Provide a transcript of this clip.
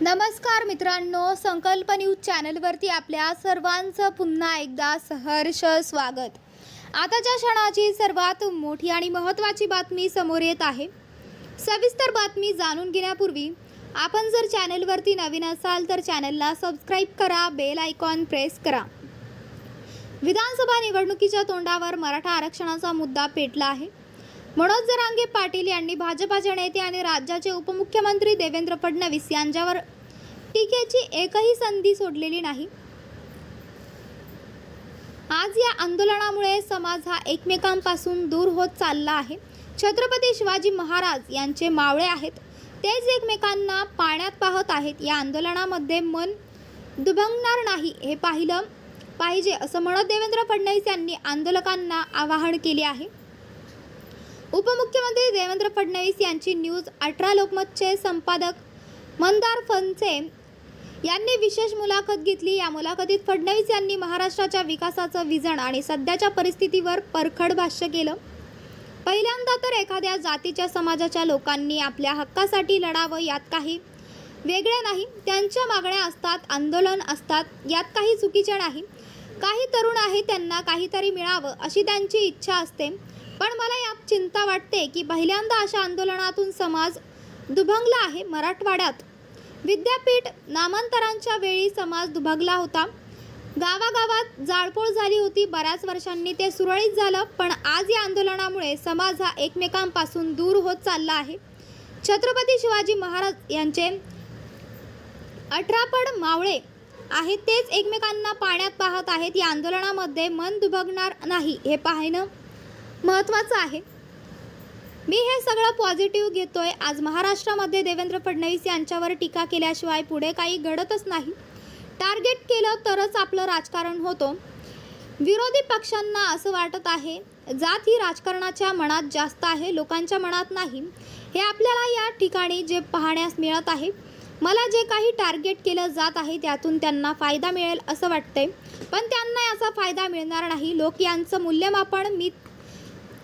नमस्कार मित्रांनो संकल्प न्यूज चॅनलवरती आपल्या सर्वांचं पुन्हा एकदा सहर्ष स्वागत. आताच्या क्षणाची सर्वात मोठी आणि महत्त्वाची बातमी समोर येत आहे. सविस्तर बातमी जाणून घेण्यापूर्वी आपण जर चॅनलवरती नवीन असाल तर चॅनलला सबस्क्राईब करा बेल आयकॉन प्रेस करा. विधानसभा निवडणुकीच्या तोंडावर मराठा आरक्षणाचा मुद्दा पेटला आहे. मनोज जरांगे पाटील यांनी भाजपाचे नेते आणि राज्याचे उपमुख्यमंत्री देवेंद्र फडणवीस यांच्यावर टीकेची एकही संधी सोडलेली नाही. आज या आंदोलनामुळे समाज हा एकमेकांपासून दूर होत चालला आहे. छत्रपती शिवाजी महाराज यांचे मावळे आहेत. तेच एकमेकांना पाण्यात पाहत आहेत. या आंदोलनामध्ये मन दुभंगणार नाही हे पाहिलं पाहिजे असं म्हणत देवेंद्र फडणवीस यांनी आंदोलकांना आवाहन केले आहे. उपमुख्यमंत्री देवेंद्र फडणवीस यांची न्यूज अठरा लोकमतचे संपादक मंदार फनसे यांनी विशेष मुलाखत घेतली. या मुलाखतीत फडणवीस यांनी महाराष्ट्राच्या विकासाचं विजन आणि सध्याच्या परिस्थितीवर परखड भाष्य केलं. पहिल्यांदा तर एखाद्या जातीच्या समाजाच्या लोकांनी आपल्या हक्कासाठी लढावं यात काही वेगळे नाही. त्यांच्या मागण्या असतात आंदोलन असतात यात काही चुकीचे नाही. काही तरुण आहे त्यांना काहीतरी मिळावं अशी त्यांची इच्छा असते. पण मला यात चिंता वाटते की पहिल्यांदा अशा आंदोलनातून समाज दुभंगला आहे मराठवाड्यात. विद्यापीठ नामांतरांच्या वेळी समाज दुभगला होता. गावागावात जाळपोळ झाली होती बऱ्याच वर्षांनी ते सुरळीत झालं पण आज या आंदोलनामुळे समाज हा एकमेकांपासून दूर होत चालला आहे. छत्रपती शिवाजी महाराज यांचे अठरापड मावळे आहेत तेच एकमेकांना पाण्यात पाहत आहेत. या आंदोलनामध्ये मन दुभगणार नाही हे पाहणं महत्त्वाचं आहे. मी हे सगळं पॉझिटिव्ह घेतोय. आज महाराष्ट्रामध्ये देवेंद्र फडणवीस यांच्यावर टीका केल्याशिवाय पुढे काही घडतच नाही. टार्गेट केलं तरच आपलं राजकारण होतं. विरोधी पक्षांना असं वाटत आहे जात ही राजकारणाच्या मनात जास्त आहे लोकांच्या मनात नाही. हे आपल्याला या ठिकाणी जे पाहण्यास मिळत आहे मला जे काही टार्गेट केलं जात आहे त्यातून त्यांना फायदा मिळेल असं वाटतंय. पण त्यांना याचा फायदा मिळणार नाही. लोक यांचं मूल्यमापन मी